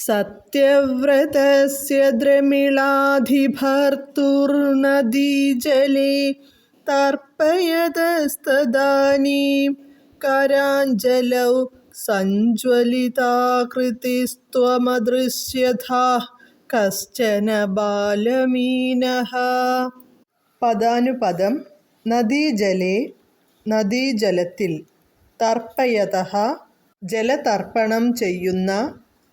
സത്യവ്രതസ്യ ദ്രമിളാധിഭർത്തുർനദീജലേ തർപ്പയതസ്തദാനീം കരാഞ്ജലൗ സഞ്ജ്വലിതാകൃതിസ്ത്വമദൃശ്യഥാ കശ്ചന ബാലമീനഹ പദാനുപദം നദീജലേ നദീജലത്തിൽ തർപ്പയത ജലതർപ്പണം ചെയ്യുന്ന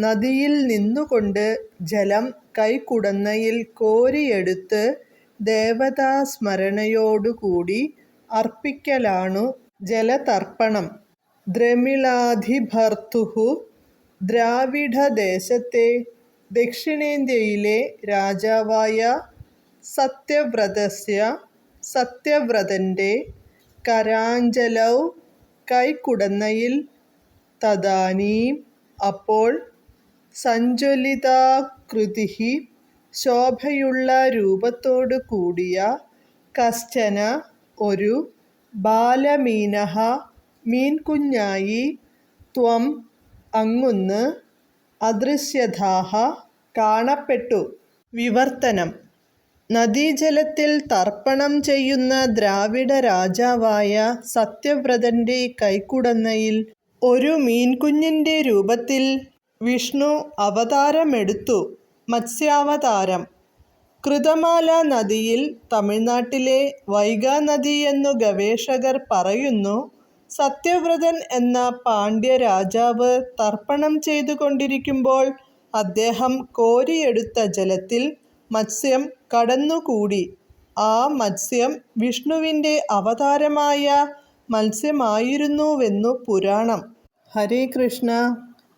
നദിയിൽ നിന്നുകൊണ്ട് ജലം കൈക്കുടന്നയിൽ കോരിയെടുത്ത് ദേവതാസ്മരണയോടുകൂടി അർപ്പിക്കലാണു ജലതർപ്പണം. ദ്രമിളാധിഭർത്തുഹു ദ്രാവിഡദേശത്തെ ദക്ഷിണേന്ത്യയിലെ രാജാവായ സത്യവ്രതസ്യ സത്യവ്രതന്റെ കരാഞ്ചലൗ കൈക്കുടന്നയിൽ തദാനീം അപ്പോൾ സഞ്ജ്വലിതാകൃതിഃ ശോഭയുള്ള രൂപത്തോടു കൂടിയ കശ്ചന ഒരു ബാലമീന മീൻകുഞ്ഞായി ത്വം അങ്ങുന്ന് അദൃശ്യതാഹ കാണപ്പെട്ടു. വിവർത്തനം. നദീജലത്തിൽ തർപ്പണം ചെയ്യുന്ന ദ്രാവിഡ രാജാവായ സത്യവ്രതന്റെ കൈക്കുടന്നയിൽ ഒരു മീൻകുഞ്ഞിന്റെ രൂപത്തിൽ വിഷ്ണു അവതാരമെടുത്തു മത്സ്യാവതാരം. കൃതമാല നദിയിൽ തമിഴ്നാട്ടിലെ വൈഗാനദി എന്നു ഗവേഷകർ പറയുന്നു സത്യവ്രതൻ എന്ന പാണ്ഡ്യ രാജാവ് തർപ്പണം ചെയ്തുകൊണ്ടിരിക്കുമ്പോൾ അദ്ദേഹം കോരിയെടുത്ത ജലത്തിൽ മത്സ്യം കടന്നുകൂടി. ആ മത്സ്യം വിഷ്ണുവിന്റെ അവതാരമായ മത്സ്യമായിരുന്നുവെന്നു പുരാണം. ഹരേ കൃഷ്ണ.